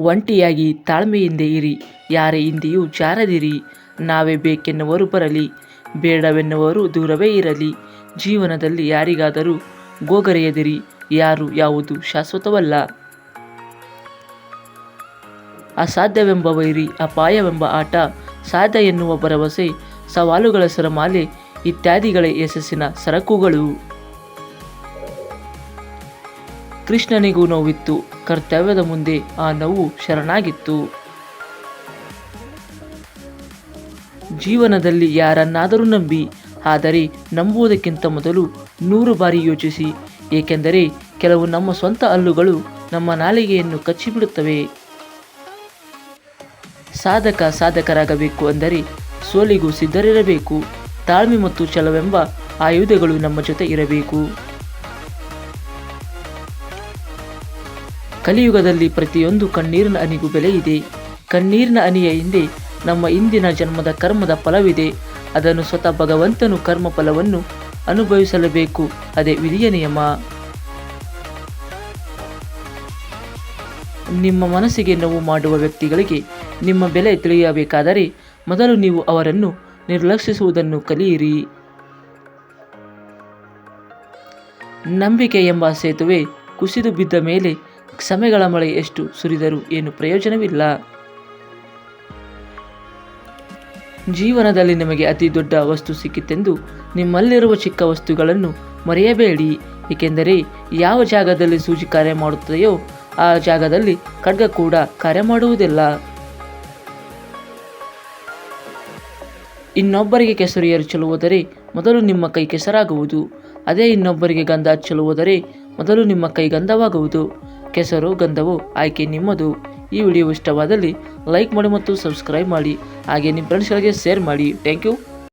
ಒಂಟಿಯಾಗಿ ತಾಳ್ಮೆಯಿಂದ ಇರಿ. ಯಾರೇ ಹಿಂದೆಯೂ ಜಾರದಿರಿ. ನಾವೇ ಬೇಕೆನ್ನುವರು ಬರಲಿ. ಬೇಡವೆನ್ನುವರು ದೂರವೇ ಇರಲಿ. ಜೀವನದಲ್ಲಿ ಯಾರಿಗಾದರೂ ಗೋಗರೆಯದಿರಿ. ಯಾರು ಯಾವುದು ಶಾಶ್ವತವಲ್ಲ. ಅಸಾಧ್ಯವೆಂಬ ವೈರಿ ಅಪಾಯವೆಂಬ ಆಟ. ಸಾಧ್ಯ ಎನ್ನುವ ಭರವಸೆ, ಸವಾಲುಗಳ ಸರಮಾಲೆ, ಇತ್ಯಾದಿಗಳ ಯಶಸ್ಸಿನ ಸರಕುಗಳು. ಕೃಷ್ಣನಿಗೂ ನೋವಿತ್ತು. ಕರ್ತವ್ಯದ ಮುಂದೆ ಆ ನೋವು ಶರಣಾಗಿತ್ತು. ಜೀವನದಲ್ಲಿ ಯಾರನ್ನಾದರೂ ನಂಬಿ, ಆದರೆ ನಂಬುವುದಕ್ಕಿಂತ ಮೊದಲು ನೂರು ಬಾರಿ ಯೋಚಿಸಿ, ಏಕೆಂದರೆ ಕೆಲವು ನಮ್ಮ ಸ್ವಂತ ಹಲ್ಲುಗಳು ನಮ್ಮ ನಾಲಿಗೆಯನ್ನು ಕಚ್ಚಿಬಿಡುತ್ತವೆ. ಸಾಧಕ ಸಾಧಕರಾಗಬೇಕು ಅಂದರೆ ಸೋಲಿಗೂ ಸಿದ್ಧರಿರಬೇಕು. ತಾಳ್ಮೆ ಮತ್ತು ಛಲವೆಂಬ ಆಯುಧಗಳು ನಮ್ಮ ಜೊತೆ ಇರಬೇಕು. ಕಲಿಯುಗದಲ್ಲಿ ಪ್ರತಿಯೊಂದು ಕಣ್ಣೀರಿನ ಅನಿಗೂ ಬೆಲೆ ಇದೆ. ಕಣ್ಣೀರಿನ ಅನಿಯ ಹಿಂದೆ ನಮ್ಮ ಇಂದಿನ ಜನ್ಮದ ಕರ್ಮದ ಫಲವಿದೆ. ಅದನ್ನು ಸ್ವತಃ ಭಗವಂತನು ಕರ್ಮ ಫಲವನ್ನು ಅನುಭವಿಸಲೇಬೇಕು. ಅದೇ ವಿಧಿಯ ನಿಯಮ. ನಿಮ್ಮ ಮನಸ್ಸಿಗೆ ನೋವು ಮಾಡುವ ವ್ಯಕ್ತಿಗಳಿಗೆ ನಿಮ್ಮ ಬೆಲೆ ತಿಳಿಯಬೇಕಾದರೆ ಮೊದಲು ನೀವು ಅವರನ್ನು ನಿರ್ಲಕ್ಷಿಸುವುದನ್ನು ಕಲಿಯಿರಿ. ನಂಬಿಕೆ ಎಂಬ ಸೇತುವೆ ಕುಸಿದು ಬಿದ್ದ ಮೇಲೆ ಸಮಯಗಳ ಮಳೆ ಎಷ್ಟು ಸುರಿದರೂ ಏನು ಪ್ರಯೋಜನವಿಲ್ಲ. ಜೀವನದಲ್ಲಿ ನಿಮಗೆ ಅತಿ ದೊಡ್ಡ ವಸ್ತು ಸಿಕ್ಕಿತೆಂದು ನಿಮ್ಮಲ್ಲಿರುವ ಚಿಕ್ಕ ವಸ್ತುಗಳನ್ನು ಮರೆಯಬೇಡಿ. ಏಕೆಂದರೆ ಯಾವ ಜಾಗದಲ್ಲಿ ಸೂಜಿ ಕಾರ್ಯ ಮಾಡುತ್ತದೆಯೋ ಆ ಜಾಗದಲ್ಲಿ ಖಡ್ಗ ಕೂಡ ಕಾರ್ಯ ಮಾಡುವುದಿಲ್ಲ. ಇನ್ನೊಬ್ಬರಿಗೆ ಕೆಸರು ಎರಚಲು ಮೊದಲು ನಿಮ್ಮ ಕೈ ಕೆಸರಾಗುವುದು. ಅದೇ ಇನ್ನೊಬ್ಬರಿಗೆ ಗಂಧ ಹಚ್ಚಲು ಹೋದರೆ ಮೊದಲು ನಿಮ್ಮ ಕೈ ಗಂಧವಾಗುವುದು. ಕೆಸರು ಗಂಧವು ಆಯ್ಕೆ ನಿಮ್ಮದು. ಈ ವಿಡಿಯೋ ಇಷ್ಟವಾದಲ್ಲಿ ಲೈಕ್ ಮಾಡಿ ಮತ್ತು ಸಬ್ಸ್ಕ್ರೈಬ್ ಮಾಡಿ. ಹಾಗೆ ನಿಮ್ಮ ಫ್ರೆಂಡ್ಸ್ಗಳಿಗೆ ಶೇರ್ ಮಾಡಿ. Thank you